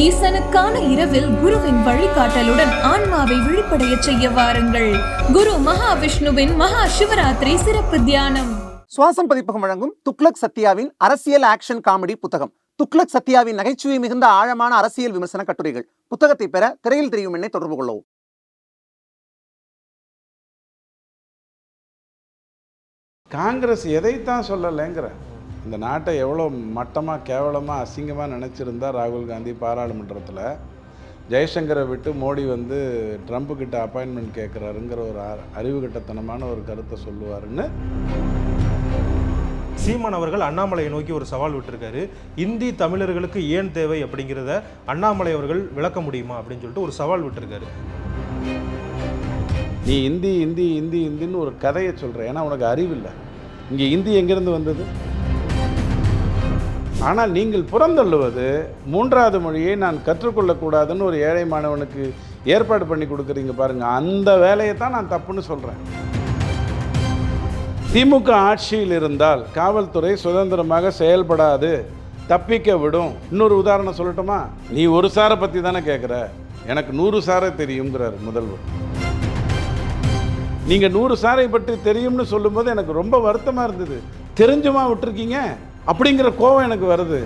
ஈசனுக்கான இரவில் குருவின் வழிகாட்டலுடன் ஆன்மாவை விழிப்படைய செய்ய வாருங்கள். குரு மகாவிஷ்ணுவின் மகா சிவராத்திரி சிறப்பு தியானம். சுவாசம் பதிப்பகம் வழங்கும் துக்ளக் சத்யாவின் அரசியல் ஆக்ஷன் காமெடி புத்தகம். துக்ளக் சத்யாவின் நகைச்சுவை மிகுந்த ஆழமான அரசியல் விமர்சன கட்டுரைகள். புத்தகத்தை பெற திரையில் தெரியும் எண்ணை தொடர்பு கொள்ளவும். காங்கிரஸ் எதைத்தான் சொல்லலைங்கிற? இந்த நாட்டை எவ்வளோ மட்டமாக கேவலமாக அசிங்கமாக நினச்சிருந்தா ராகுல் காந்தி பாராளுமன்றத்தில்? ஜெய்சங்கரை விட்டு மோடி வந்து ட்ரம்ப்பு கிட்ட அப்பாயின்மெண்ட் கேட்குறாருங்கிற ஒரு அ- அறிவுகட்டத்தனமான ஒரு கருத்தை சொல்லுவாருன்னு சீமான் அவர்கள் அண்ணாமலையை நோக்கி ஒரு சவால் விட்டிருக்காரு. இந்தி தமிழர்களுக்கு ஏன் தேவை அப்படிங்கிறத அண்ணாமலை அவர்கள் விளக்க முடியுமா அப்படின்னு சொல்லிட்டு ஒரு சவால் விட்டிருக்காரு. நீ இந்தி இந்தி இந்தி இந்தின்னு ஒரு கதையை சொல்கிற ஏன்னா உனக்கு அறிவில்லை இங்கே இந்தி எங்கேருந்து வந்தது? ஆனால் நீங்கள் புறந்தள்ளுவது மூன்றாவது மொழியை நான் கற்றுக்கொள்ளக்கூடாதுன்னு ஒரு ஏழை மாணவனுக்கு ஏற்பாடு பண்ணி கொடுக்குறீங்க பாருங்கள் அந்த வேலையை தான் நான் தப்புன்னு சொல்கிறேன் திமுக ஆட்சியில் இருந்தால் காவல்துறை சுதந்திரமாக செயல்படாது தப்பிக்க விடும். இன்னொரு உதாரணம் சொல்லட்டுமா? நீ ஒரு சாரை பற்றி தானே கேட்குற எனக்கு நூறு சாரை தெரியுங்கிறார் முதல்வர். நீங்கள் நூறு சாரை பற்றி தெரியும்னு சொல்லும்போது எனக்கு ரொம்ப வருத்தமாக இருந்தது. தெரிஞ்சுமா விட்டுருக்கீங்க? அப்படிங்கிற கோவம் எனக்கு வருது.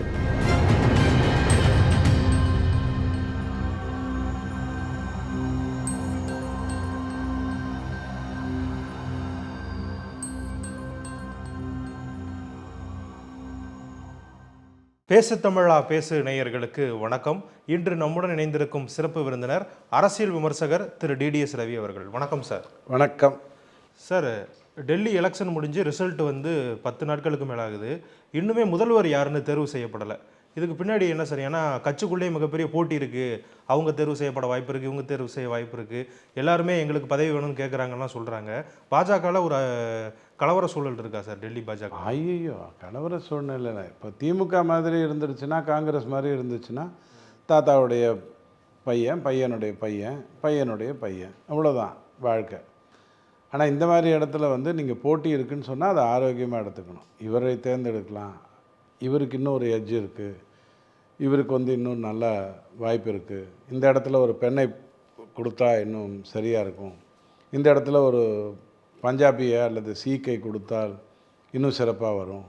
பேசு தமிழா பேசு நேயர்களுக்கு வணக்கம். இன்று நம்முடன் இணைந்திருக்கும் சிறப்பு விருந்தினர் அரசியல் விமர்சகர் திரு டிடிஎஸ் ரவி அவர்கள். வணக்கம் சார். வணக்கம். சார் டெல்லி எலெக்ஷன் முடிஞ்சு ரிசல்ட் வந்து பத்து நாட்களுக்கு மேலே ஆகுது இன்னுமே முதல்வர் யாருன்னு தேர்வு செய்யப்படலை. இதுக்கு பின்னாடி என்ன சார்? ஏன்னா கட்சிக்குள்ளேயே மிகப்பெரிய போட்டி இருக்குது அவங்க தேர்வு செய்யப்பட வாய்ப்பு இருக்குது இவங்க தேர்வு செய்ய வாய்ப்பு இருக்குது எல்லாருமே எங்களுக்கு பதவி வேணும்னு கேட்குறாங்கலாம் சொல்கிறாங்க பாஜகவில் ஒரு கலவர சூழல் இருக்கா சார் டெல்லி பாஜக? ஐயோ கலவர சூழ்நிலை இப்போ திமுக மாதிரி இருந்துருச்சுன்னா காங்கிரஸ் மாதிரி இருந்துச்சுன்னா தாத்தாவுடைய பையன் பையனுடைய பையன் பையனுடைய பையன். அவ்வளோதான் வாழ்க்கை. ஆனால் இந்த மாதிரி இடத்துல வந்து நீங்கள் போட்டி இருக்குன்னு சொன்னால் அதை ஆரோக்கியமாக எடுத்துக்கணும். இவரை தேர்ந்தெடுக்கலாம். இவருக்கு இன்னும் ஒரு எட்ஜ் இருக்குது இவருக்கு வந்து இன்னும் நல்ல வாய்ப்பு இருக்குது இந்த இடத்துல ஒரு பெண்ணை கொடுத்தா இன்னும் சரியாக இருக்கும். இந்த இடத்துல ஒரு பஞ்சாபியை அல்லது சீக்கை கொடுத்தால் இன்னும் சிறப்பாக வரும்.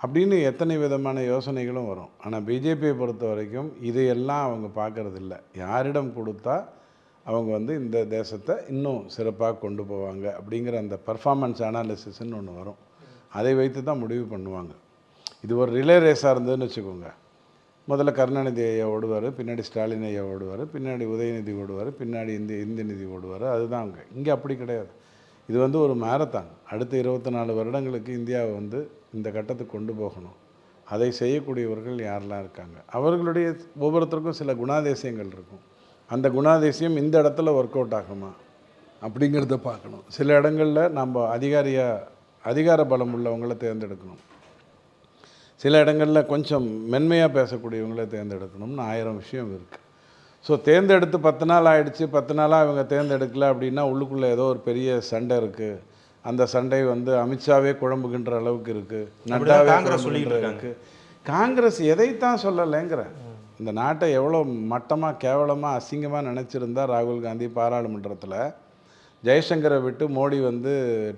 அப்படின்னு எத்தனை விதமான யோசனைகளும் வரும். ஆனால் பிஜேபியை பொறுத்த வரைக்கும் இதையெல்லாம் அவங்க பார்க்கறதில்ல. யாரிடம் கொடுத்தா அவங்க வந்து இந்த தேசத்தை இன்னும் சிறப்பாக கொண்டு போவாங்க அப்படிங்கிற அந்த பர்ஃபார்மன்ஸ் அனாலிசிஸ்ன்னு ஒன்று வரும். அதை வைத்து தான் முடிவு பண்ணுவாங்க. இது ஒரு ரிலே ரேஸாக இருந்ததுன்னு வச்சுக்கோங்க. முதல்ல கருணாநிதி ஐயா ஓடுவார் பின்னாடி ஸ்டாலின் ஐயா ஓடுவார் பின்னாடி உதயநிதி ஓடுவார் பின்னாடி இந்தி இந்தி நிதி ஓடுவார். அதுதான் அங்கே. இங்கே அப்படி கிடையாது. இது வந்து ஒரு மேரத்தான் அடுத்த இருபத்தி நாலு வருடங்களுக்கு இந்தியாவை வந்து இந்த கட்டத்துக்கு கொண்டு போகணும். அதை செய்யக்கூடியவர்கள் யாரெல்லாம் இருக்காங்க? அவர்களுடைய ஒவ்வொருத்தருக்கும் சில குணாதேசியங்கள் இருக்கும். அந்த குணாதிசயம் இந்த இடத்துல ஒர்க் அவுட் ஆகுமா? அப்படிங்கிறத பார்க்கணும். சில இடங்களில் நம்ம அதிகாரியாக அதிகார பலம் உள்ளவங்கள தேர்ந்தெடுக்கணும். சில இடங்களில் கொஞ்சம் மென்மையாக பேசக்கூடியவங்கள தேர்ந்தெடுக்கணும்னு ஆயிரம் விஷயம் இருக்குது ஸோ தேர்ந்தெடுத்து பத்து நாள் ஆயிடுச்சு பத்து நாளாக இவங்க தேர்ந்தெடுக்கல அப்படின்னா உள்ளுக்குள்ளே ஏதோ ஒரு பெரிய சண்டை இருக்குது அந்த சண்டை வந்து அமித்ஷாவே குழம்புகின்ற அளவுக்கு இருக்குது நட்டாவே காங்கிரஸ் இருக்காங்க. இருக்கு. காங்கிரஸ் எதைத்தான் சொல்லலைங்கிறேன் இந்த நாட்டை எவ்வளோ மட்டமாக கேவலமாக அசிங்கமாக நினச்சிருந்தா ராகுல் காந்தி பாராளுமன்றத்தில்? ஜெய்சங்கரை விட்டு மோடி வந்து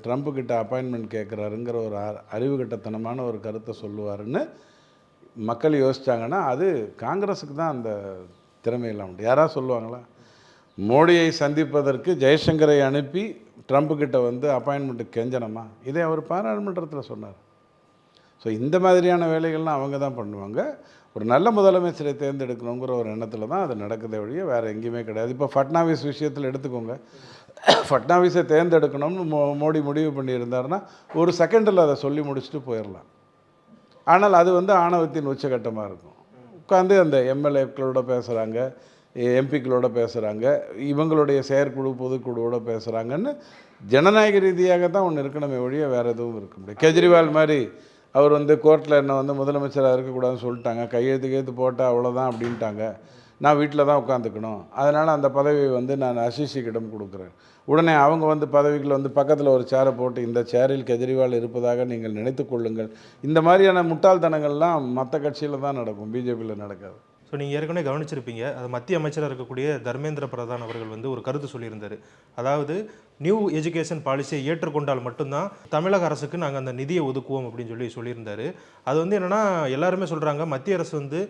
ட்ரம்ப்பு கிட்ட அப்பாயின்மெண்ட் கேட்குறாருங்கிற ஒரு அறிவு அறிவுகட்டத்தனமான ஒரு கருத்தை சொல்லுவாருன்னு மக்கள் யோசித்தாங்கன்னா அது காங்கிரஸுக்கு தான் அந்த திறமையெல்லாம் உண்டு. யாராவது சொல்லுவாங்களா? மோடியை சந்திப்பதற்கு ஜெய்சங்கரை அனுப்பி ட்ரம்ப்புக்கிட்ட வந்து அப்பாயின்மெண்ட்டு கெஞ்சனமா? இதை அவர் பாராளுமன்றத்தில் சொன்னார். ஸோ இந்த மாதிரியான வேலைகள்லாம் அவங்க தான் பண்ணுவாங்க. ஒரு நல்ல முதலமைச்சரை தேர்ந்தெடுக்கணுங்கிற ஒரு எண்ணத்தில் தான் அது நடக்குதே வழியே வேறு எங்கேயுமே கிடையாது. இப்போ ஃபட்னாவிஸ் விஷயத்தில் எடுத்துக்கோங்க. ஃபட்னாவிஸை தேர்ந்தெடுக்கணும்னு மோ மோடி முடிவு பண்ணியிருந்தாருன்னா ஒரு செகண்டில் அதை சொல்லி முடிச்சுட்டு போயிடலாம் ஆனால் அது வந்து ஆணவத்தின் உச்சகட்டமாக இருக்கும். உட்காந்து அந்த எம்எல்ஏக்களோட பேசுகிறாங்க எம்பிக்களோட பேசுகிறாங்க இவங்களுடைய செயற்குழு பொதுக்குழுவோட பேசுகிறாங்கன்னு ஜனநாயக ரீதியாக தான் ஒன்று இருக்கணுமே ஒழிய வேறு எதுவும் இருக்க முடியாது. கெஜ்ரிவால் மாதிரி அவர் வந்து கோர்ட்டில் என்ன வந்து முதலமைச்சராக இருக்கக்கூடாதுன்னு சொல்லிட்டாங்க. கையெழுத்து கையெழுத்து போட்டால் அவ்வளோதான் அப்படின்ட்டாங்க. நான் வீட்டில் தான் உட்காந்துக்கணும். அதனால் அந்த பதவியை வந்து நான் அசிஷிக்கிடம் கொடுக்குறேன். உடனே அவங்க வந்து பதவிகள் வந்து பக்கத்தில் ஒரு சேரை போட்டு இந்த சேரில் கெஜ்ரிவால் இருப்பதாக நீங்கள் நினைத்து கொள்ளுங்கள். இந்த மாதிரியான முட்டாள்தனங்கள்லாம் மற்ற கட்சியில் தான் நடக்கும். பிஜேபியில் நடக்காது. ஸோ நீங்கள் ஏற்கனவே கவனிச்சிருப்பீங்க அது மத்திய அமைச்சராக இருக்கக்கூடிய தர்மேந்திர பிரதான் அவர்கள் வந்து ஒரு கருத்து சொல்லியிருந்தார். அதாவது நியூ எஜுகேஷன் பாலிசியை ஏற்றுக்கொண்டால் மட்டும்தான் தமிழக அரசுக்கு நாங்கள் அந்த நிதியை ஒதுக்குவோம் அப்படின்னு சொல்லி சொல்லியிருந்தார். அது வந்து என்னென்னா எல்லாருமே சொல்கிறாங்க மத்திய அரசு வந்து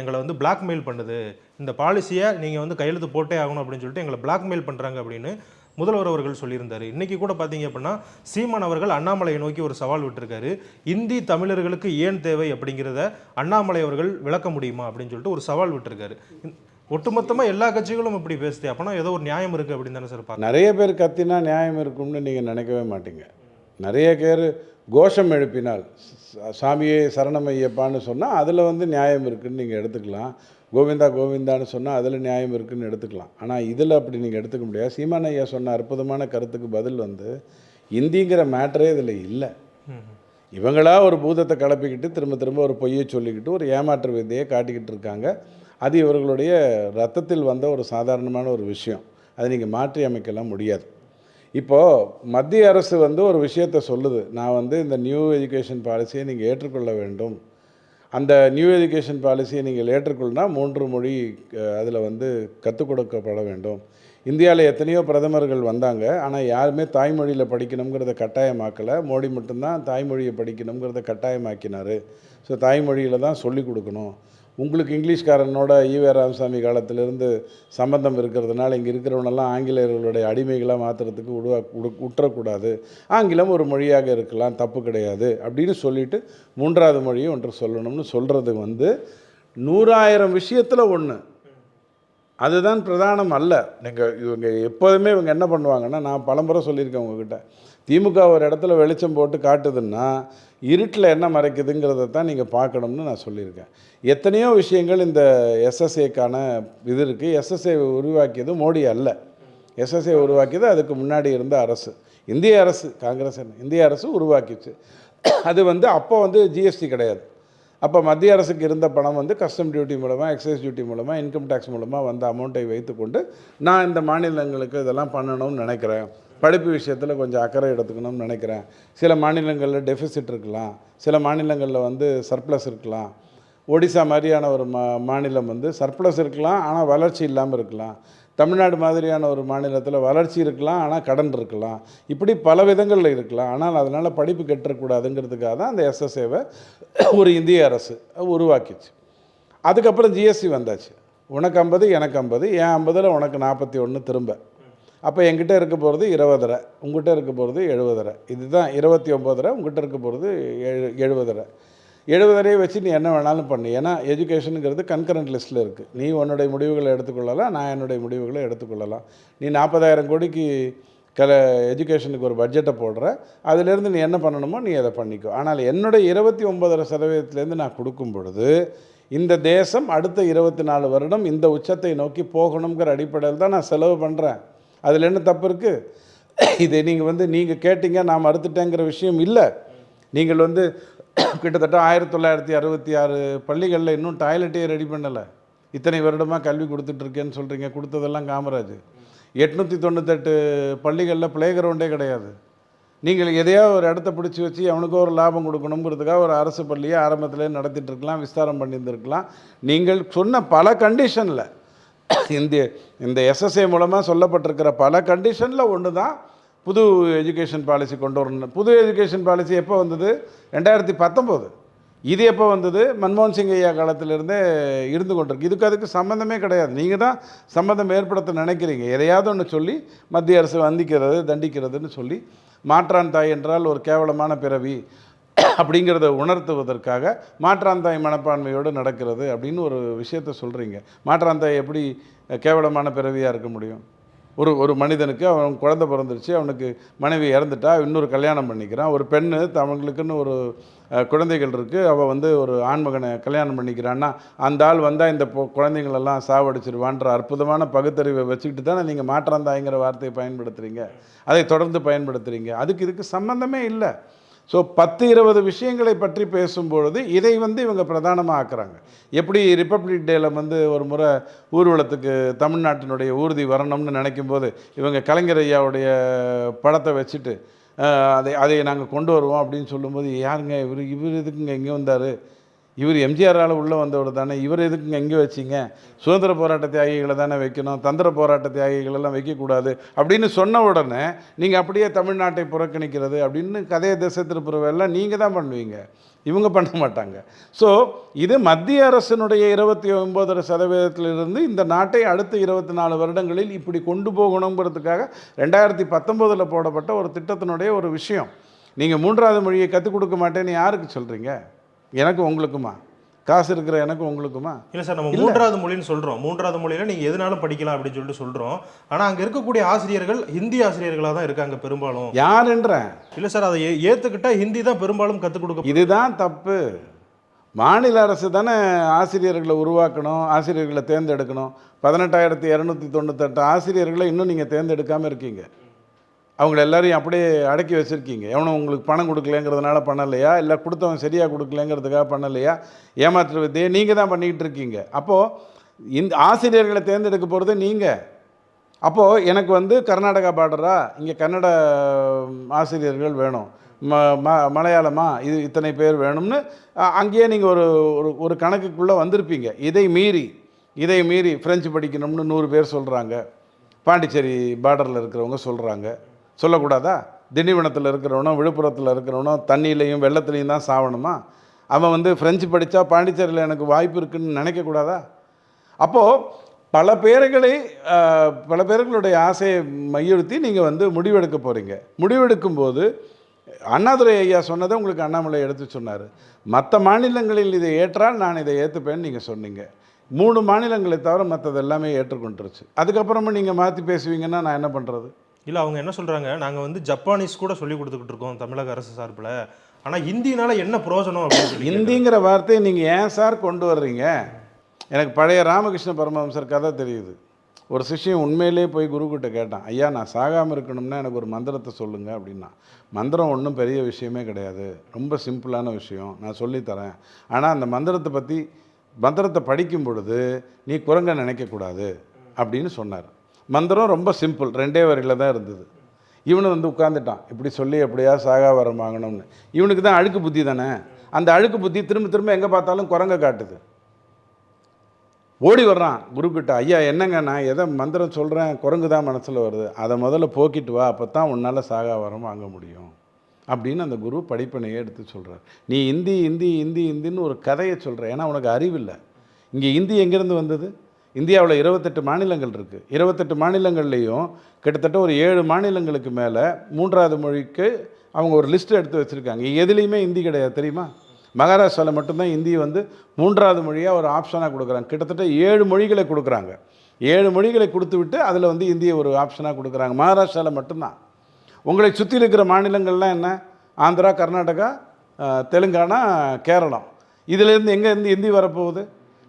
எங்களை வந்து பிளாக்மெயில் பண்ணுது. இந்த பாலிசியை நீங்கள் வந்து கையெழுத்து போட்டே ஆகணும் அப்படின்னு சொல்லிட்டு எங்களை பிளாக்மெயில் பண்ணுறாங்க அப்படின்னு முதல்வர் அவர்கள் சொல்லியிருந்தார். இன்றைக்கி கூட பார்த்தீங்க அப்படின்னா சீமான் அவர்கள் அண்ணாமலையை நோக்கி ஒரு சவால் விட்டுருக்காரு. இந்தி தமிழர்களுக்கு ஏன் தேவை அப்படிங்கிறத அண்ணாமலை அவர்கள் விளக்க முடியுமா அப்படின்னு சொல்லிட்டு ஒரு சவால் விட்டுருக்காரு. ஒட்டுமொத்தமாக எல்லா கட்சிகளும் இப்படி பேசுது அப்பனா ஏதோ ஒரு நியாயம் இருக்குது அப்படின்னு தானே சார் நிறைய பேர் கத்தினா நியாயம் இருக்கும்னு நீங்கள் நினைக்கவே மாட்டீங்க. நிறைய பேர் கோஷம் எழுப்பினால் சாமியை சாமியே சரணம் ஐயப்பான்னு சொன்னால் அதில் வந்து நியாயம் இருக்குதுன்னு நீங்கள் எடுத்துக்கலாம். கோவிந்தா கோவிந்தான்னு சொன்னால் அதில் நியாயம் இருக்குன்னு எடுத்துக்கலாம். ஆனால் இதில் அப்படி நீங்கள் எடுத்துக்க முடியாது. சீமான் ஐயா சொன்ன அற்புதமான கருத்துக்கு பதில் வந்து இந்திங்கிற மேட்டரே இதில் இல்லை. இவங்களா ஒரு பூதத்தை கலப்பிக்கிட்டு திரும்ப திரும்ப ஒரு பொய்யை சொல்லிக்கிட்டு ஒரு ஏமாற்று வித்தையை காட்டிக்கிட்டு இருக்காங்க. அது இவர்களுடைய ரத்தத்தில் வந்த ஒரு சாதாரணமான ஒரு விஷயம். அதை நீங்கள் மாற்றி அமைக்கலாம் முடியாது. இப்போது மத்திய அரசு வந்து ஒரு விஷயத்தை சொல்லுது. நான் வந்து இந்த நியூ எஜுகேஷன் பாலிசியை நீங்கள் ஏற்றுக்கொள்ள வேண்டும். அந்த நியூ எஜுகேஷன் பாலிசியை நீங்கள் ஏற்றுக்கொள்னா மூன்று மொழி அதில் வந்து கற்றுக் கொடுக்கப்பட வேண்டும். இந்தியாவில் எத்தனையோ பிரதமர்கள் வந்தாங்க. ஆனால் யாருமே தாய்மொழியில் படிக்கணுங்கிறத கட்டாயமாக்கலை. மோடி மட்டும்தான் தாய்மொழியை படிக்கணுங்கிறத கட்டாயமாக்கினார். ஸோ தாய்மொழியில் தான் சொல்லிக் கொடுக்கணும். உங்களுக்கு இங்கிலீஷ்காரனோட ஈவே ராமசாமி காலத்திலிருந்து சம்பந்தம் இருக்கிறதுனால இங்கே இருக்கிறவனெல்லாம் ஆங்கிலேயர்களுடைய அடிமைகளாக மாற்றுறதுக்கு உருவா உற்றக்கூடாது. ஆங்கிலம் ஒரு மொழியாக இருக்கலாம் தப்பு கிடையாது அப்படின்னு சொல்லிட்டு மூன்றாவது மொழியை ஒன்று சொல்லணும்னு சொல்கிறது வந்து நூறாயிரம் விஷயத்தில் ஒன்று அதுதான் பிரதானம் அல்ல. நீங்கள் இவங்க எப்போதுமே இவங்க என்ன பண்ணுவாங்கன்னா நான் பலமுறை சொல்லியிருக்கேன் உங்ககிட்ட. திமுக ஒரு இடத்துல வெளிச்சம் போட்டு காட்டுதுன்னா இருட்டில் என்ன மறைக்குதுங்கிறத தான் நீங்கள் பார்க்கணும்னு நான் சொல்லியிருக்கேன். எத்தனையோ விஷயங்கள் இந்த எஸ்எஸ்ஏக்கான இது இருக்குது எஸ்எஸ்ஏ உருவாக்கியது மோடி அல்ல. எஸ்எஸ்ஏ உருவாக்கியது அதுக்கு முன்னாடி இருந்த அரசு. இந்திய அரசு காங்கிரஸ் இந்திய அரசு உருவாக்கிச்சு. அது வந்து அப்போ வந்து ஜிஎஸ்டி கிடையாது. அப்போ மத்திய அரசுக்கு இருந்த பணம் வந்து கஸ்டம் டியூட்டி மூலமாக எக்ஸைஸ் டியூட்டி மூலமாக இன்கம் டேக்ஸ் மூலமாக வந்த அமௌண்ட்டை வைத்துக்கொண்டு நான் இந்த மாநிலங்களுக்கு இதெல்லாம் பண்ணணும்னு நினைக்கிறேன். படிப்பு விஷயத்தில் கொஞ்சம் அக்கறை எடுத்துக்கணும்னு நினைக்கிறேன். சில மாநிலங்களில் டெஃபிசிட் இருக்கலாம். சில மாநிலங்களில் வந்து சர்ப்ளஸ் இருக்கலாம். ஒடிசா மாதிரியான ஒரு மா மாநிலம் வந்து சர்ப்ளஸ் இருக்கலாம். ஆனால் வளர்ச்சி இல்லாமல் இருக்கலாம். தமிழ்நாடு மாதிரியான ஒரு மாநிலத்தில் வளர்ச்சி இருக்கலாம் ஆனால் கடன் இருக்கலாம். இப்படி பல விதங்களில் இருக்கலாம். ஆனால் அதனால் படிப்பு கெட்டுறக்கூடாதுங்கிறதுக்காக தான் அந்த எஸ்எஸ்ஏவை ஒரு இந்திய அரசு உருவாக்கிச்சு. அதுக்கப்புறம் ஜிஎஸ்டி வந்தாச்சு. உனக்கு ஐம்பது எனக்கு ஐம்பது என் ஐம்பதில் உனக்கு நாற்பத்தி ஒன்று திரும்ப. அப்போ என்கிட்ட இருக்க போகிறது இருபதரை உங்ககிட்ட இருக்க போகிறது எழுபதரை. இதுதான் இருபத்தி ஒம்பதரை உங்ககிட்ட இருக்க போகிறது எழு எழுபதரை. எழுபதரையை வச்சு நீ என்ன வேணாலும் பண்ணு. ஏன்னா எஜுகேஷனுங்கிறது கன்கரண்ட் லிஸ்ட்டில் இருக்குது நீ உன்னுடைய முடிவுகளை எடுத்துக்கொள்ளலாம் நான் என்னுடைய முடிவுகளை எடுத்துக்கொள்ளலாம். நீ நாற்பதாயிரம் கோடிக்கு கல எஜுகேஷனுக்கு ஒரு பட்ஜெட்டை போடுற. அதிலேருந்து நீ என்ன பண்ணணுமோ நீ அதை பண்ணிக்கோ. ஆனால் என்னுடைய இருபத்தி ஒன்பதரை சதவீதத்துலேருந்து நான் கொடுக்கும் பொழுது இந்த தேசம் அடுத்த இருபத்தி நாலு வருடம் இந்த உச்சத்தை நோக்கி போகணுங்கிற அடிப்படையில் தான் நான் செலவு பண்ணுறேன் அதில் என்ன தப்பு இருக்குது இதை நீங்கள் வந்து நீங்கள் கேட்டீங்க நான் மறுத்துட்டேங்கிற விஷயம் இல்லை. நீங்கள் வந்து கிட்டத்தட்ட ஆயிரத்தி தொள்ளாயிரத்தி அறுபத்தி ஆறு பள்ளிகளில் இன்னும் டாய்லெட்டே ரெடி பண்ணலை. இத்தனை வருடமாக கல்வி கொடுத்துட்ருக்கேன்னு சொல்கிறீங்க கொடுத்ததெல்லாம் காமராஜ். எட்நூற்றி தொண்ணூத்தெட்டு பள்ளிகளில் ப்ளே கிரவுண்டே கிடையாது. நீங்கள் எதையோ ஒரு இடத்த பிடிச்சி வச்சு அவனுக்கோ ஒரு லாபம் கொடுக்கணுங்கிறதுக்காக ஒரு அரசு பள்ளியை ஆரம்பத்திலே நடத்திட்டுருக்கலாம் விஸ்தாரம் பண்ணியிருந்துருக்கலாம். நீங்கள் சொன்ன பல கண்டிஷனில் இந்த இந்த எஸ்எஸ்ஏ மூலமாக சொல்லப்பட்டிருக்கிற பல கண்டிஷனில் ஒன்று தான் புது எஜுகேஷன் பாலிசி கொண்டு வரணும். புது எஜுகேஷன் பாலிசி எப்போ வந்தது? ரெண்டாயிரத்தி பத்தொம்போது. இது எப்போ வந்தது? மன்மோகன் சிங் ஐயா காலத்திலிருந்தே இருந்து கொண்டிருக்கு. இதுக்கு அதுக்கு சம்மந்தமே கிடையாது. நீங்கள் தான் சம்மந்தம் ஏற்படுத்த நினைக்கிறீங்க. எதையாவது ஒன்று சொல்லி மத்திய அரசு வந்திக்கிறது தண்டிக்கிறதுன்னு சொல்லி மாற்றான் தாய் என்றால் ஒரு கேவலமான பிறவி அப்படிங்கிறத உணர்த்துவதற்காக மாற்றான் தாய் மனப்பான்மையோடு நடக்கிறது அப்படின்னு ஒரு விஷயத்த சொல்கிறீங்க மாற்றான் தாய் எப்படி கேவலமான பிறவியாக இருக்க முடியும்? ஒரு ஒரு மனிதனுக்கு அவன் குழந்தை பிறந்துருச்சு அவனுக்கு மனைவி இறந்துட்டா இன்னொரு கல்யாணம் பண்ணிக்கிறான். ஒரு பெண்ணு அவங்களுக்குன்னு ஒரு குழந்தைகள் இருக்குது அவள் வந்து ஒரு ஆண்மகனை கல்யாணம் பண்ணிக்கிறான்னா அந்த ஆள் வந்தால் இந்த பொ- குழந்தைங்களெல்லாம் சாவடிச்சிருவான்ற அற்புதமான பகுத்தறிவை வச்சுக்கிட்டு தானே நீங்கள் மாற்றாந்தாய்ங்கிற வார்த்தையை பயன்படுத்துகிறீங்க அதை தொடர்ந்து பயன்படுத்துகிறீங்க அதுக்கு இதுக்கு சம்மந்தமே இல்லை. ஸோ பத்து இருபது விஷயங்களை பற்றி பேசும்பொழுது இதை வந்து இவங்க பிரதானமாக ஆக்குறாங்க. எப்படி ரிப்பப்ளிக் டேல வந்து ஒரு முறை ஊர்வலத்துக்கு தமிழ்நாட்டினுடைய ஊர்தி வரணும்னு நினைக்கும் போது இவங்க கலைஞர் ஐயாவுடைய படத்தை வச்சுட்டு அதை அதை நாங்கள் கொண்டு வருவோம் அப்படின்னு சொல்லும்போது யாருங்க இவர் இவர் இதுக்குங்க இங்கே வந்தார்? இவர் எம்ஜிஆரால் உள்ளே வந்தவர் தானே. இவர் எதுக்குங்க எங்கே வச்சிங்க? சுதந்திர போராட்ட தியாகிகளை தானே வைக்கணும். தந்திர போராட்ட தியாகிகளெல்லாம் வைக்கக்கூடாது. அப்படின்னு சொன்ன உடனே நீங்கள் அப்படியே தமிழ்நாட்டை புறக்கணிக்கிறது அப்படின்னு கதையை திசை திருப்புறவெல்லாம் நீங்கள் தான் பண்ணுவீங்க. இவங்க பண்ண மாட்டாங்க. ஸோ இது மத்திய அரசினுடைய இருபத்தி ஒன்பதரை சதவீதத்திலிருந்து இந்த நாட்டை அடுத்த இருபத்தி நாலு வருடங்களில் இப்படி கொண்டு போகணுங்கிறதுக்காக ரெண்டாயிரத்தி பத்தொம்போதில் போடப்பட்ட ஒரு திட்டத்தினுடைய ஒரு விஷயம். நீங்கள் மூன்றாவது மொழியை கற்றுக் கொடுக்க மாட்டேன்னு யாருக்கு சொல்கிறீங்க எனக்கு உங்களுக்குமா? காசு இருக்கிற எனக்கு உங்களுக்குமா? இல்லை சார் நம்ம மூன்றாவது மொழின்னு சொல்கிறோம் மூன்றாவது மொழியில் நீங்கள் எதுனாலும் படிக்கலாம் அப்படின்னு சொல்லிட்டு சொல்கிறோம் ஆனால் அங்கே இருக்கக்கூடிய ஆசிரியர்கள் ஹிந்தி ஆசிரியர்களாக தான் இருக்காங்க பெரும்பாலும். யாருன்றேன்? இல்லை சார் அதை ஏ- ஏத்துக்கிட்டா ஹிந்தி தான் பெரும்பாலும் கற்றுக் கொடுக்க இதுதான் தப்பு. மாநில அரசு தானே ஆசிரியர்களை உருவாக்கணும் ஆசிரியர்களை தேர்ந்தெடுக்கணும். பதினெட்டாயிரத்தி இரநூத்தி தொண்ணூத்தெட்டு ஆசிரியர்களை இன்னும் நீங்கள் தேர்ந்தெடுக்காமல் இருக்கீங்க. அவங்கள எல்லாரையும் அப்படியே அடக்கி வச்சுருக்கீங்க. எவனும் உங்களுக்கு பணம் கொடுக்கலங்கிறதுனால பண்ணலையா? இல்லை கொடுத்தவன் சரியாக கொடுக்கலங்கிறதுக்காக பண்ணலையா? ஏமாற்றுவதே நீங்கள் தான் பண்ணிக்கிட்டு இருக்கீங்க. அப்போது இந்த ஆசிரியர்களை தேர்ந்தெடுக்க போகிறது நீங்கள் அப்போது எனக்கு வந்து கர்நாடகா பார்டரா? இங்கே கன்னட ஆசிரியர்கள் வேணும். ம ம மலையாளமா? இது இத்தனை பேர் வேணும்னு அங்கேயே நீங்கள் ஒரு ஒரு ஒரு கணக்குக்குள்ளே வந்திருப்பீங்க. இதை மீறி இதை மீறி ஃப்ரெஞ்சு படிக்கணும்னு நூறு பேர் சொல்கிறாங்க பாண்டிச்சேரி பார்டரில் இருக்கிறவங்க சொல்கிறாங்க சொல்லக்கூடாதா? திண்டிவனத்தில் இருக்கிறவனோ விழுப்புரத்தில் இருக்கிறவனோ தண்ணியிலையும் வெள்ளத்துலையும் தான் சாவணுமா? அவன் வந்து ஃப்ரெஞ்சு படித்தா பாண்டிச்சேரியில் எனக்கு வாய்ப்பு இருக்குன்னு நினைக்கக்கூடாதா? அப்போது பல பேர்களை பல பேர்களுடைய ஆசையை மையெழுத்தி நீங்கள் வந்து முடிவெடுக்க போகிறீங்க முடிவெடுக்கும்போது அண்ணாதுரை ஐயா சொன்னதை உங்களுக்கு அண்ணாமலை எடுத்து சொன்னார். மற்ற மாநிலங்களில் இதை ஏற்றால் நான் இதை ஏற்றுப்பேன்னு நீங்கள் சொன்னீங்க. மூணு மாநிலங்களை தவிர மற்றது எல்லாமே ஏற்றுக்கொண்டுருச்சு. அதுக்கப்புறமா நீங்கள் மாற்றி பேசுவீங்கன்னா நான் என்ன பண்ணுறது இல்லை அவங்க என்ன சொல்கிறாங்க நாங்கள் வந்து ஜப்பானீஸ் கூட சொல்லி கொடுத்துக்கிட்டு இருக்கோம் தமிழக அரசு சார்பில். ஆனால் ஹிந்தினால என்ன பிரயோஜனம் அப்படின்னு ஹிந்திங்கிற வார்த்தையை நீங்கள் ஏன் சார் கொண்டு வர்றீங்க? எனக்கு பழைய ராமகிருஷ்ண பரமஹம்சர் கதை தெரியுது. ஒரு சிஷ்யம் உண்மையிலே போய் குருக்கிட்ட கேட்டான் ஐயா நான் சாகாமல் இருக்கணும்னா எனக்கு ஒரு மந்திரத்தை சொல்லுங்க அப்படின்னா. மந்திரம் ஒன்றும் பெரிய விஷயமே கிடையாது. ரொம்ப சிம்பிளான விஷயம். நான் சொல்லித்தரேன் ஆனால் அந்த மந்திரத்தை பற்றி மந்திரத்தை படிக்கும் பொழுது நீ குரங்க நினைக்கக்கூடாது அப்படின்னு சொன்னார். மந்திரம் ரொம்ப சிம்பிள் ரெண்டே வரையில் தான் இருந்தது. இவனு வந்து உட்காந்துட்டான் இப்படி சொல்லி எப்படியா சாகா வரம் வாங்கணும்னு. இவனுக்கு தான் அழுக்கு புத்தி தானே? அந்த அழுக்கு புத்தி திரும்ப திரும்ப எங்கே பார்த்தாலும் குரங்க காட்டுது. ஓடி வர்றான் குருக்கிட்ட ஐயா என்னங்க நான் எதை மந்திரம் சொல்கிறேன் குரங்கு தான் மனசில் வருது. அதை முதல்ல போக்கிட்டு வா அப்போ தான் உன்னால் சாகா வரம் வாங்க முடியும். அப்படின்னு அந்த குரு படிப்பனையே எடுத்து சொல்கிறார் நீ இந்தி இந்தி இந்தி இந்தின்னு ஒரு கதையை சொல்கிற ஏன்னா உனக்கு அறிவில்லை இங்கே இந்தி எங்கேருந்து வந்தது? இந்தியாவில் இருபத்தெட்டு மாநிலங்கள் இருக்குது இருபத்தெட்டு மாநிலங்கள்லேயும் கிட்டத்தட்ட ஒரு ஏழு மாநிலங்களுக்கு மேலே மூன்றாவது மொழிக்கு அவங்க ஒரு லிஸ்ட் எடுத்து வச்சுருக்காங்க. எதுலேயுமே இந்தி கிடையாது தெரியுமா? மகாராஷ்டிராவில் மட்டும்தான் இந்தி வந்து மூன்றாவது மொழியாக ஒரு ஆப்ஷனாக கொடுக்குறாங்க. கிட்டத்தட்ட ஏழு மொழிகளை கொடுக்குறாங்க. ஏழு மொழிகளை கொடுத்து விட்டு அதில் வந்து இந்தியை ஒரு ஆப்ஷனாக கொடுக்குறாங்க. மகாராஷ்டிராவில் மட்டும்தான். உங்களை சுற்றி இருக்கிற மாநிலங்கள்லாம் என்ன? ஆந்திரா கர்நாடகா தெலுங்கானா கேரளம். இதிலேருந்து எங்கேருந்து இந்தி வரப்போகுது?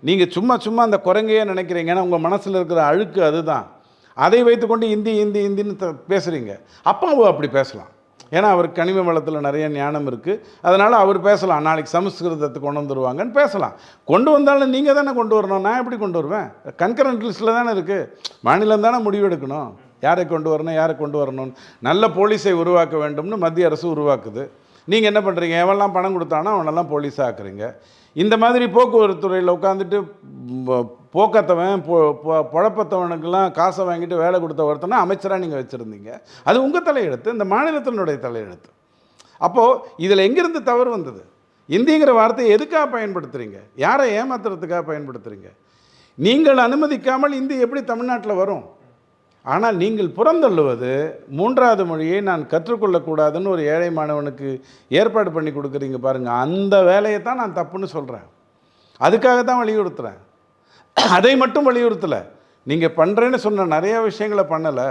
நீங்கள் சும்மா சும்மா அந்த குரங்கையே நினைக்கிறீங்க. ஏன்னா உங்கள் மனசில் இருக்கிற அழுக்கு அதுதான். அதை வைத்துக்கொண்டு இந்தி இந்தி இந்தின்னு த- பேசுகிறீங்க அப்பாவும் அப்படி பேசலாம். ஏன்னா அவருக்கு கனிம வளத்தில் நிறைய ஞானம் இருக்குது அதனால் அவர் பேசலாம். நாளைக்கு சமஸ்கிருதத்தை கொண்டு வந்துருவாங்கன்னு பேசலாம். கொண்டு வந்தாலும் நீங்கள் தானே கொண்டு வரணும். நான் எப்படி கொண்டு வருவேன்? கன்கரண்ட் லிஸ்ட்டில் தானே இருக்குது மாநிலம் தானே முடிவெடுக்கணும். யாரை கொண்டு வரணும் யாரை கொண்டு வரணும்னு. நல்ல போலீஸை உருவாக்க வேண்டும்னு மத்திய அரசு உருவாக்குது. நீங்கள் என்ன பண்ணுறீங்க எவன்லாம் பணம் கொடுத்தானோ அவனெல்லாம் போலீஸாக ஆக்குறீங்க. இந்த மாதிரி போக்குவரத்து துறையில் உட்காந்துட்டு போக்கத்தவன் பொ பொ- பொழப்பத்தவனுக்கெல்லாம் காசை வாங்கிட்டு வேலை கொடுத்த ஒருத்தனை அமைச்சராக நீங்கள் வச்சுருந்தீங்க. அது உங்கள் தலையெழுத்து இந்த மாநிலத்தினுடைய தலையெழுத்து. அப்போது இதில் எங்கேருந்து தவறு வந்தது? இந்திங்கிற வார்த்தையை எதுக்காக பயன்படுத்துகிறீங்க யாரை ஏமாத்துறதுக்காக பயன்படுத்துகிறீங்க நீங்கள் அனுமதிக்காமல் இந்தி எப்படி தமிழ்நாட்டில் வரும்? ஆனால் நீங்கள் புறந்தள்ளுவது மூன்றாவது மொழியை நான் கற்றுக்கொள்ளக்கூடாதுன்னு ஒரு ஏழை மாணவனுக்கு ஏற்பாடு பண்ணி கொடுக்குறீங்க பாருங்கள் அந்த வேலையை தான் நான் தப்புன்னு சொல்கிறேன் அதுக்காக தான் வலியுறுத்துகிறேன் அதை மட்டும் வலியுறுத்தலை. நீங்கள் பண்ணுறேன்னு சொன்ன நிறைய விஷயங்களை பண்ணலை.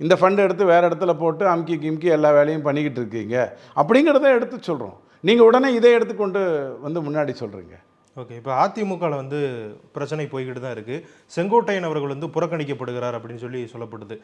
இந்த ஃபண்டை எடுத்து வேறு இடத்துல போட்டு அமுக்கி கிம்கி எல்லா வேலையும் பண்ணிக்கிட்டு இருக்கீங்க. அப்படிங்கிறத எடுத்து சொல்கிறோம் நீங்கள் உடனே இதை எடுத்துக்கொண்டு வந்து முன்னாடி சொல்கிறீங்க ஓகே இப்போ அதிமுகவில் வந்து பிரச்சனை போய்கிட்டு தான் இருக்குது செங்கோட்டையன் அவர்கள் வந்து புறக்கணிக்கப்படுகிறார் அப்படின்னு சொல்லி சொல்லப்படுது.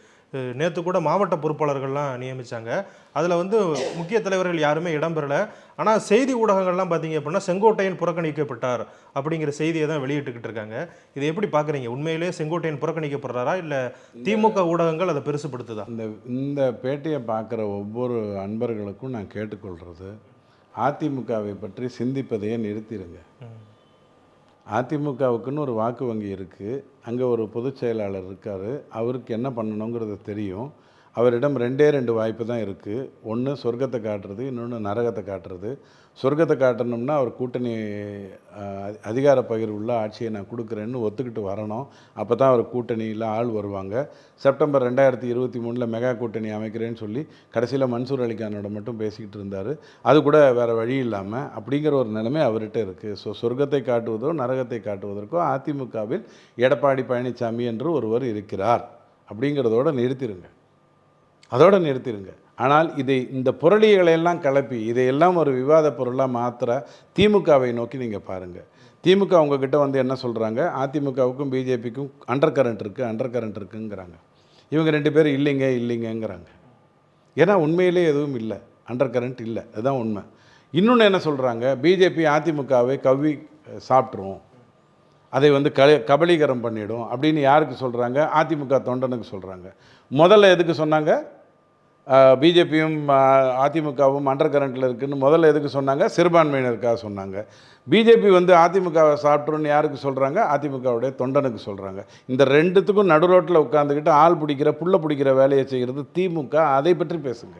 நேற்று கூட மாவட்ட பொறுப்பாளர்கள்லாம் நியமித்தாங்க அதில் வந்து முக்கிய தலைவர்கள் யாருமே இடம்பெறலை. ஆனால் செய்தி ஊடகங்கள்லாம் பார்த்தீங்க அப்படின்னா செங்கோட்டையன் புறக்கணிக்கப்பட்டார் அப்படிங்கிற செய்தியை தான் வெளியிட்டுக்கிட்டு இருக்காங்க. இதை எப்படி பார்க்குறீங்க உண்மையிலே செங்கோட்டையன் புறக்கணிக்கப்படுறாரா? இல்லை திமுக ஊடகங்கள் அதை பெருசுப்படுத்துதா இந்த இந்த பேட்டியை பார்க்குற ஒவ்வொரு அன்பர்களுக்கும் நான் கேட்டுக்கொள்கிறது அதிமுகவை பற்றி சிந்திப்பதையே நிறுத்திடுங்க அதிமுகவுக்குன்னு ஒரு வாக்கு வங்கி இருக்குது அங்கே ஒரு பொதுச் செயலாளர் இருக்கார். அவருக்கு என்ன பண்ணணுங்கிறது தெரியும். அவரிடம் ரெண்டே ரெண்டு வாய்ப்பு தான் இருக்குது ஒன்று சொர்க்கத்தை காட்டுறது இன்னொன்று நரகத்தை காட்டுறது. சொர்க்கத்தை காட்டணும்னா அவர் கூட்டணி அதிகார பகிர்வு பகிர்வுள்ள ஆட்சியை நான் கொடுக்குறேன்னு ஒத்துக்கிட்டு வரணும். அப்போ தான் அவர் கூட்டணியில் ஆள் வருவாங்க. செப்டம்பர் ரெண்டாயிரத்தி இருபத்தி மூணில் மெகா கூட்டணி அமைக்கிறேன்னு சொல்லி கடைசியில் மன்சூர் அலிகானோட மட்டும் பேசிக்கிட்டு இருந்தார். அது கூட வேறு வழி இல்லாமல் அப்படிங்கிற ஒரு நிலைமை அவர்கிட்ட இருக்குது ஸோ சொர்க்கத்தை காட்டுவதோ நரகத்தை காட்டுவதற்கோ அதிமுகவில் எடப்பாடி பழனிசாமி என்று ஒருவர் இருக்கிறார். அப்படிங்கிறதோட நிறுத்திடுங்க அதோடு நிறுத்திடுங்க ஆனால் இதை இந்த புரளிகளையெல்லாம் எல்லாம் கிளப்பி இதையெல்லாம் ஒரு விவாத பொருளாக மாத்திர திமுகவை நோக்கி நீங்கள் பாருங்கள் திமுக உங்ககிட்ட வந்து என்ன சொல்கிறாங்க அதிமுகவுக்கும் பிஜேபிக்கும் அண்டர் கரண்ட் இருக்குது அண்டர் கரண்ட் இருக்குங்கிறாங்க. இவங்க ரெண்டு பேரும் இல்லைங்க இல்லைங்கங்கிறாங்க. ஏன்னா உண்மையிலே எதுவும் இல்லை. அண்டர் கரண்ட் இல்லை. அதுதான் உண்மை. இன்னொன்று என்ன சொல்கிறாங்க பிஜேபி அதிமுகவை கவ்வி சாப்பிட்ருவோம் அதை வந்து க கபலீகரம் பண்ணிவிடும் அப்படின்னு யாருக்கு சொல்கிறாங்க அதிமுக தொண்டனுக்கு சொல்கிறாங்க முதல்ல எதுக்கு சொன்னாங்க? பிஜேபியும் அதிமுகவும் அண்டர் கரண்ட்டில் இருக்குதுன்னு முதல்ல எதுக்கு சொன்னாங்க? சிறுபான்மையினருக்காக சொன்னாங்க. பிஜேபி வந்து அதிமுகவை சாப்பிட்ருன்னு யாருக்கு சொல்கிறாங்க அதிமுகவுடைய தொண்டனுக்கு சொல்கிறாங்க இந்த ரெண்டுத்துக்கும் நடுரோட்டில் உட்காந்துக்கிட்டு ஆள் பிடிக்கிற புள்ள பிடிக்கிற வேலையை செய்கிறது திமுக. அதை பற்றி பேசுங்க.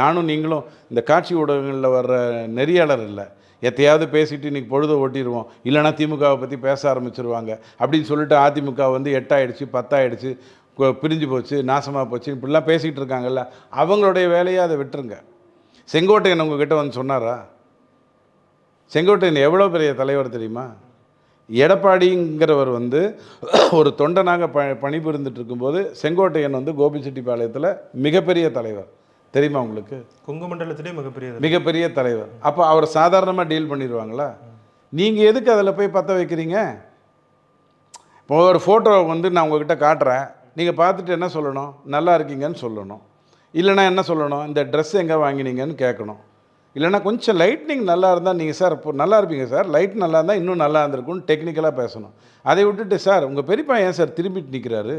நானும் நீங்களும் இந்த காட்சி ஊடகங்களில் வர்ற நெறியாளர் இல்லை. எத்தையாவது பேசிட்டு இன்றைக்கி பொழுதை ஓட்டிடுவோம். இல்லைனா திமுகவை பற்றி பேச ஆரம்பிச்சிருவாங்க. அப்படின்னு சொல்லிட்டு அதிமுக வந்து எட்டாயிடுச்சு பத்தாயிடுச்சு. பிரிஞ்சு போச்சு நாசமாக போச்சு இப்படிலாம் பேசிகிட்டு இருக்காங்கல்ல அவங்களுடைய வேலையை அதை விட்டுருங்க. செங்கோட்டையன் உங்ககிட்ட வந்து சொன்னாரா? செங்கோட்டையன் எவ்வளோ பெரிய தலைவர் தெரியுமா? எடப்பாடிங்கிறவர் வந்து ஒரு தொண்டனாக ப பணிபுரிந்துட்டு இருக்கும்போது செங்கோட்டையன் வந்து கோபிச்செட்டிப்பாளையத்தில் மிகப்பெரிய தலைவர். தெரியுமா உங்களுக்கு? கொங்கு மண்டலத்திலே மிகப்பெரிய. மிகப்பெரிய தலைவர். அப்போ அவர் சாதாரணமாக டீல் பண்ணிடுவாங்களா? நீங்கள் எதுக்கு அதில் போய் பற்ற வைக்கிறீங்க? இப்போ ஒரு ஃபோட்டோ வந்து நான் உங்ககிட்ட காட்டுறேன். நீங்கள் பார்த்துட்டு என்ன சொல்லணும்? நல்லா இருக்கீங்கன்னு சொல்லணும். இல்லைன்னா என்ன சொல்லணும்? இந்த ட்ரெஸ் எங்கே வாங்கினீங்கன்னு கேட்கணும். இல்லைன்னா கொஞ்சம் லைட்னிங் நல்லா இருந்தால் நீங்கள் சார் இப்போ நல்லா இருப்பீங்க சார் லைட் நல்லா இருந்தால் இன்னும் நல்லா இருந்திருக்கும்னு டெக்னிக்கலாக பேசணும். அதை விட்டுட்டு சார் உங்கள் பெரியப்பா ஏன் சார் திரும்பிட்டு நிற்கிறாரு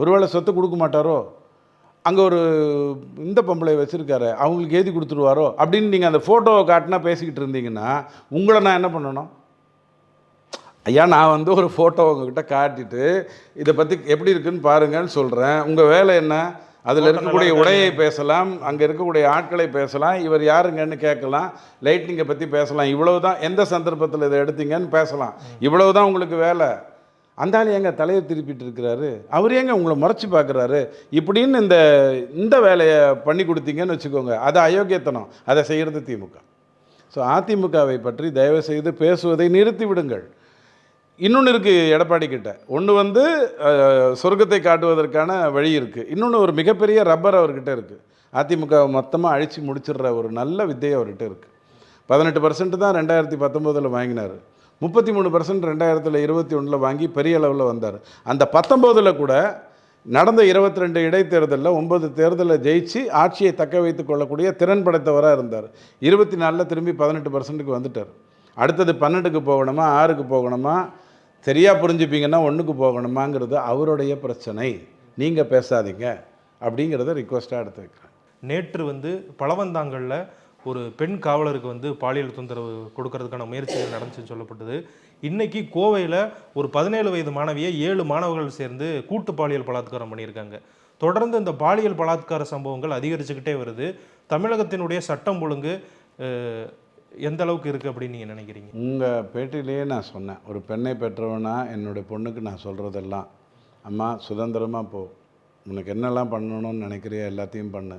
ஒருவேளை சொத்து கொடுக்க மாட்டாரோ? அங்கே ஒரு இந்த பொம்பளை வச்சுருக்காரு அவங்களுக்கு எழுதி கொடுத்துருவாரோ? அப்படின்னு நீங்கள் அந்த ஃபோட்டோவை காட்டினா பேசிக்கிட்டு இருந்தீங்கன்னா உங்களை நான் என்ன பண்ணணும்? ஐயா நான் வந்து ஒரு ஃபோட்டோ உங்ககிட்ட காட்டிட்டு இதை பற்றி எப்படி இருக்குன்னு பாருங்கன்னு சொல்கிறேன் உங்கள் வேலை என்ன? அதில் இருக்கக்கூடிய உடையை பேசலாம் அங்கே இருக்கக்கூடிய ஆட்களை பேசலாம் இவர் யாருங்கன்னு கேட்கலாம் லைட்னிங்கை பற்றி பேசலாம். இவ்வளவு தான் எந்த சந்தர்ப்பத்தில் இதை எடுத்தீங்கன்னு பேசலாம். இவ்வளவு தான் உங்களுக்கு வேலை. அந்த ஆள் ஏங்க தலையை திருப்பிட்டு இருக்கிறாரு? அவர் ஏங்க உங்களை முறைச்சி பார்க்குறாரு இப்படின்னு இந்த இந்த வேலையை பண்ணி கொடுத்தீங்கன்னு வச்சுக்கோங்க. அது அயோக்கியத்தனம். அதை செய்கிறது திமுக. ஸோ அதிமுகவை பற்றி தயவு செய்து பேசுவதை நிறுத்தி விடுங்கள் இன்னொன்று இருக்குது எடப்பாடி கிட்ட. ஒன்று வந்து சொர்க்கத்தை காட்டுவதற்கான வழி இருக்குது இன்னொன்று ஒரு மிகப்பெரிய ரப்பர் அவர்கிட்ட இருக்குது அதிமுக மொத்தமாக அழித்து முடிச்சிடுற ஒரு நல்ல வித்தை அவர்கிட்ட இருக்குது பதினெட்டு பர்சன்ட் தான் ரெண்டாயிரத்தி பத்தொம்போதில் வாங்கினார். முப்பத்தி மூணு பர்சன்ட் ரெண்டாயிரத்தில் இருபத்தி ஒன்றில் வாங்கி பெரிய அளவில் வந்தார். அந்த பத்தொம்போதில் கூட நடந்த இருபத்தி ரெண்டு இடைத்தேர்தலில் ஒன்பது தேர்தலில் ஜெயிச்சு ஆட்சியை தக்க வைத்து கொள்ளக்கூடிய திறன் படைத்தவராக இருந்தார். இருபத்தி நாலில் திரும்பி பதினெட்டு பர்சன்ட்டுக்கு வந்துட்டார். அடுத்தது பன்னெண்டுக்கு போகணுமா ஆறுக்கு போகணுமா சரியாக புரிஞ்சுப்பீங்கன்னா ஒன்றுக்கு போகணுமாங்கிறது அவருடைய பிரச்சனை. நீங்கள் பேசாதீங்க. அப்படிங்கிறத ரிக்வஸ்ட்டாக எடுத்து வைக்கிறேன். நேற்று வந்து பழவந்தாங்கல்ல ஒரு பெண் காவலருக்கு வந்து பாலியல் தொந்தரவு கொடுக்கறதுக்கான முயற்சிகள் நடந்துச்சுன்னு சொல்லப்பட்டது. இன்னைக்கு கோவையில் ஒரு பதினேழு வயது மாணவியை ஏழு மாணவர்கள் சேர்ந்து கூட்டு பாலியல் பலாத்காரம் பண்ணியிருக்காங்க. தொடர்ந்து இந்த பாலியல் பலாத்கார சம்பவங்கள் அதிகரிச்சுக்கிட்டே வருது. தமிழகத்தினுடைய சட்டம் ஒழுங்கு எந்த அளவுக்கு இருக்குது அப்படின்னு நீங்கள் நினைக்கிறீங்க? உங்கள் பேட்டிலேயே நான் சொன்னேன். ஒரு பெண்ணை பெற்றவனா என்னுடைய பொண்ணுக்கு நான் சொல்கிறதெல்லாம் அம்மா சுதந்திரமாக போ. உனக்கு என்னெல்லாம் பண்ணணும்னு நினைக்கிறியா எல்லாத்தையும் பண்ணு.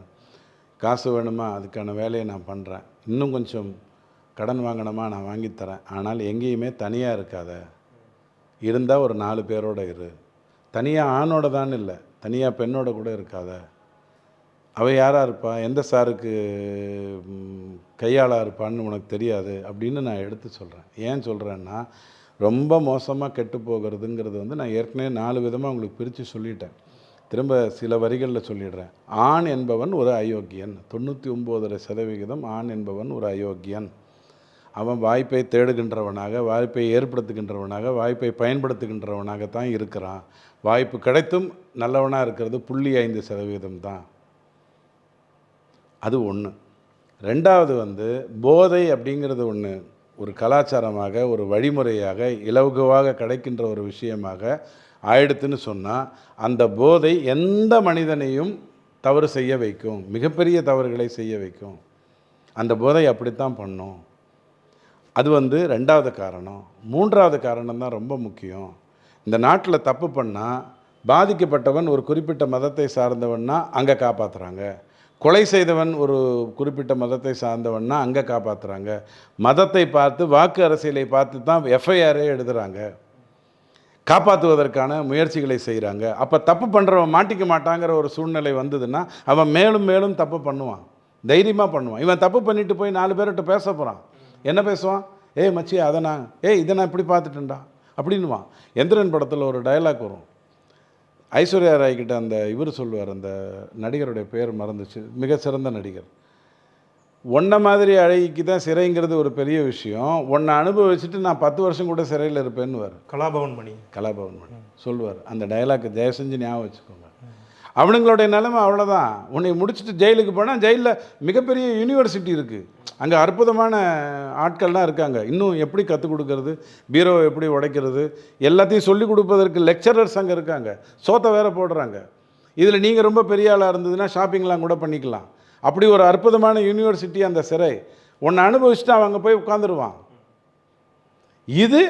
காசு வேணுமா? அதுக்கான வேலையை நான் பண்ணுறேன் இன்னும் கொஞ்சம் கடன் வாங்கணுமா? நான் வாங்கித்தரேன் ஆனால் எங்கேயுமே தனியாக இருக்காத. இருந்தால் ஒரு நாலு பேரோட இரு. தனியாக ஆணோட தான் இல்லை. தனியாக பெண்ணோட கூட இருக்காத. அவள் யாராக இருப்பா? எந்த சாருக்கு கையாளாக இருப்பான்னு உனக்கு தெரியாது அப்படின்னு நான் எடுத்து சொல்கிறேன் ஏன் சொல்கிறேன்னா ரொம்ப மோசமாக கெட்டு போகிறதுங்கிறது வந்து நான் ஏற்கனவே நாலு விதமாக உங்களுக்கு பிரித்து சொல்லிட்டேன். திரும்ப சில வரிகளில் சொல்லிடுறேன். ஆண் என்பவன் ஒரு அயோக்கியன். தொண்ணூற்றி ஒம்போதரை சதவிகிதம் ஆண் என்பவன் ஒரு அயோக்கியன். அவன் வாய்ப்பை தேடுகின்றவனாக வாய்ப்பை ஏற்படுத்துகின்றவனாக வாய்ப்பை பயன்படுத்துகின்றவனாகத்தான் இருக்கிறான். வாய்ப்பு கிடைத்தும் நல்லவனாக இருக்கிறது புள்ளி ஐந்து சதவீதம் தான். அது ஒன்று ரெண்டாவது வந்து போதை அப்படிங்கிறது ஒன்று ஒரு கலாச்சாரமாக ஒரு வழிமுறையாக இலகுவாக கிடைக்கின்ற ஒரு விஷயமாக ஆயிடுத்துன்னு சொன்னால் அந்த போதை எந்த மனிதனையும் தவறு செய்ய வைக்கும் மிகப்பெரிய தவறுகளை செய்ய வைக்கும். அந்த போதை அப்படித்தான் பண்ணும். அது வந்து ரெண்டாவது காரணம். மூன்றாவது காரணம் தான் ரொம்ப முக்கியம். இந்த நாட்டில் தப்பு பண்ணால் பாதிக்கப்பட்டவன் ஒரு குறிப்பிட்ட மதத்தை சார்ந்தவன்னா அங்கே காப்பாற்றுறாங்க கொலை செய்தவன் ஒரு குறிப்பிட்ட மதத்தை சார்ந்தவன்னா அங்கே காப்பாற்றுறாங்க மதத்தை பார்த்து வாக்கு அரசியலை பார்த்து தான் எஃப்ஐஆரே எழுதுகிறாங்க காப்பாற்றுவதற்கான முயற்சிகளை செய்கிறாங்க அப்போ தப்பு பண்ணுறவன் மாட்டிக்க மாட்டாங்கிற ஒரு சூழ்நிலை வந்ததுன்னா அவன் மேலும் மேலும் தப்பு பண்ணுவான். தைரியமாக பண்ணுவான். இவன் தப்பு பண்ணிட்டு போய் நாலு பேர்கிட்ட பேச போகிறான் என்ன பேசுவான்? ஏய் மச்சி அதை நான் ஏய் இதை நான் இப்படி பார்த்துட்டேன்டா. அப்படின்னுவான். எந்திரன் படத்தில் ஒரு டயலாக் வரும். ஐஸ்வர்யா ராய் கிட்ட அந்த இவர் சொல்லுவார் அந்த நடிகருடைய பேர் மறந்துச்சு. மிக சிறந்த நடிகர். உன்னை மாதிரி அழகிக்கு தான் சிறைங்கிறது ஒரு பெரிய விஷயம். உன்னை அனுபவிச்சுட்டு நான் பத்து வருஷம் கூட சிறையில் இருப்பேன்னுவார். கலாபவன் மணி. கலாபவன் மணி. சொல்லுவார். அந்த டயலாக் தயவு செஞ்சு ஞாபகம் வச்சுக்கோங்க. அவனுங்களுடைய நிலைமை அவ்வளோதான் உன்னை முடிச்சுட்டு ஜெயிலுக்கு போனால் ஜெயிலில் மிகப்பெரிய யூனிவர்சிட்டி இருக்குது அங்கே அற்புதமான ஆட்கள்லாம் இருக்காங்க. இன்னும் எப்படி கற்றுக் கொடுக்கறது? பீரோவை எப்படி உடைக்கிறது? எல்லாத்தையும் சொல்லிக் கொடுப்பதற்கு லெக்சரர்ஸ் அங்கே இருக்காங்க. சோத்தை வேற போடுறாங்க. இதில் நீங்கள் ரொம்ப பெரிய ஆளாக இருந்ததுன்னா ஷாப்பிங்லாம் கூட பண்ணிக்கலாம். அப்படி ஒரு அற்புதமான யூனிவர்சிட்டி அந்த சிறை. உன்னை அனுபவிச்சுட்டு அவன் அங்கே போய் உட்காந்துருவான் இது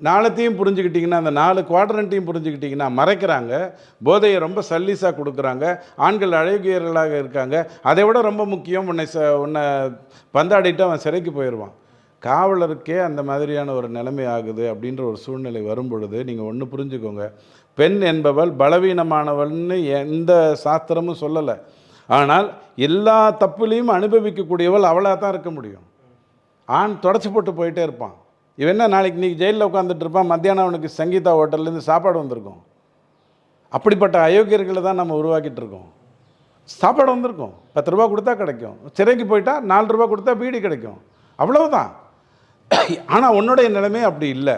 நாளத்தையும் புரிஞ்சுக்கிட்டிங்கன்னா அந்த நாலு குவாட்ரண்ட்டையும் புரிஞ்சுக்கிட்டிங்கன்னா மறைக்கிறாங்க. போதையை ரொம்ப சல்லீஸாக கொடுக்குறாங்க. ஆண்கள் அழகியர்களாக இருக்காங்க. அதை விட ரொம்ப முக்கியம் உன்னை ச உன்னை பந்தாடிட்டு அவன் சிறைக்கு போயிடுவான். காவலருக்கே அந்த மாதிரியான ஒரு நிலைமை ஆகுது அப்படின்ற ஒரு சூழ்நிலை வரும் பொழுது நீங்கள் ஒன்று புரிஞ்சுக்கோங்க. பெண் என்பவள் பலவீனமானவள்னு எந்த சாஸ்திரமும் சொல்லலை. ஆனால் எல்லா தப்புலையும் அனுபவிக்கக்கூடியவள் அவளாக தான் இருக்க முடியும். ஆண் தொடச்சி போட்டு போயிட்டே இருப்பான். இவன் என்ன நாளைக்கு நீ ஜெயிலில் உட்காந்துட்டு இருப்பான்? மத்தியானம் அவனுக்கு சங்கீதா ஹோட்டல்லேருந்து சாப்பாடு வந்திருக்கும். அப்படிப்பட்ட அயோக்கியர்களை தான் நம்ம உருவாக்கிட்டு இருக்கோம். சாப்பாடு வந்திருக்கும். பத்து ரூபா கொடுத்தா கிடைக்கும். சிறைக்கு போயிட்டா நாலு ரூபா கொடுத்தா பீடி கிடைக்கும். அவ்வளவுதான். ஆனால் உன்னுடைய நிலைமை அப்படி இல்லை.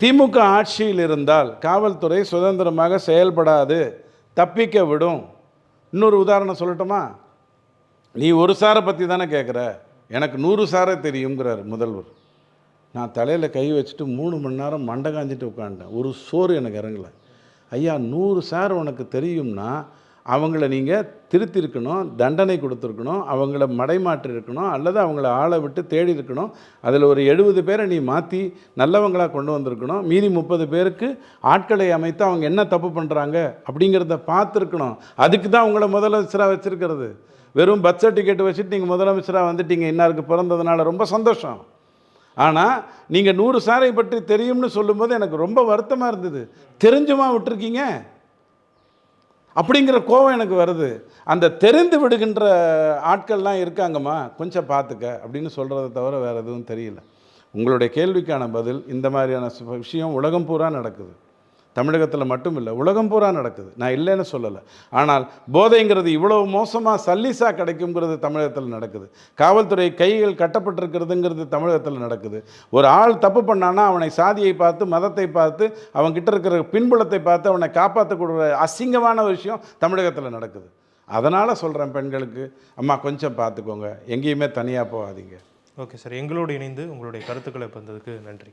திமுக ஆட்சியில் இருந்தால் காவல்துறை சுதந்திரமாக செயல்படாது தப்பிக்க விடும். இன்னொரு உதாரணம் சொல்லட்டுமா? நீ ஒரு சாரை பற்றி தானே கேட்குற எனக்கு நூறு சாரை தெரியுங்கிறார் முதல்வர். நான் தலையில் கை வச்சுட்டு மூணு மணி நேரம் மண்டை காஞ்சிட்டு உட்காந்துட்டேன் ஒரு சோறு எனக்கு இறங்கலை. ஐயா நூறு சார் உனக்கு தெரியும்னா அவங்கள நீங்கள் திருத்திருக்கணும் தண்டனை கொடுத்துருக்கணும் அவங்கள மடைமாற்றி இருக்கணும் அல்லது அவங்கள ஆளை விட்டு தேடி இருக்கணும் அதில் ஒரு எழுபது பேரை நீ மாற்றி நல்லவங்களாக கொண்டு வந்திருக்கணும். மீதி முப்பது பேருக்கு ஆட்களை அமைத்து அவங்க என்ன தப்பு பண்ணுறாங்க அப்படிங்கிறத பார்த்துருக்கணும். அதுக்கு தான் உங்களை முதலமைச்சராக வச்சுருக்கிறது. வெறும் பர்த் சர்டிஃபிகேட் வச்சுட்டு நீங்கள் முதலமைச்சராக வந்துட்டீங்க. இன்னாருக்கு பிறந்ததுனால ரொம்ப சந்தோஷம். ஆனால் நீங்கள் நூறு சாரை பற்றி தெரியும்னு சொல்லும்போது எனக்கு ரொம்ப வருத்தமாக இருந்தது. தெரிஞ்சுமா விட்டுருக்கீங்க? அப்படிங்கிற கோவம் எனக்கு வருது. அந்த தெரிந்து விடுகின்ற ஆட்கள்லாம் இருக்காங்கம்மா கொஞ்சம் பார்த்துக்க அப்படின்னு சொல்கிறத தவிர வேறு எதுவும் தெரியல. உங்களுடைய கேள்விக்கான பதில் இந்த மாதிரியான விஷயம் உலகம் பூரா நடக்குது. தமிழகத்தில் மட்டும் இல்லை உலகம் பூரா நடக்குது. நான் இல்லைன்னு சொல்லலை. ஆனால் போதைங்கிறது இவ்வளவு மோசமாக சல்லீஸாக கிடைக்குங்கிறது தமிழகத்தில் நடக்குது. காவல்துறை கைகள் கட்டப்பட்டிருக்கிறதுங்கிறது தமிழகத்தில் நடக்குது. ஒரு ஆள் தப்பு பண்ணானா அவனை சாதியை பார்த்து மதத்தை பார்த்து அவங்க கிட்ட இருக்கிற பின்புலத்தை பார்த்து அவனை காப்பாற்றக்கூடிய அசிங்கமான விஷயம் தமிழகத்தில் நடக்குது. அதனால் சொல்கிறேன் பெண்களுக்கு அம்மா கொஞ்சம் பார்த்துக்கோங்க. எங்கேயுமே தனியாக போகாதீங்க. Okay sir. எங்களோடு இணைந்து உங்களுடைய கருத்துக்களை பந்ததுக்கு நன்றி.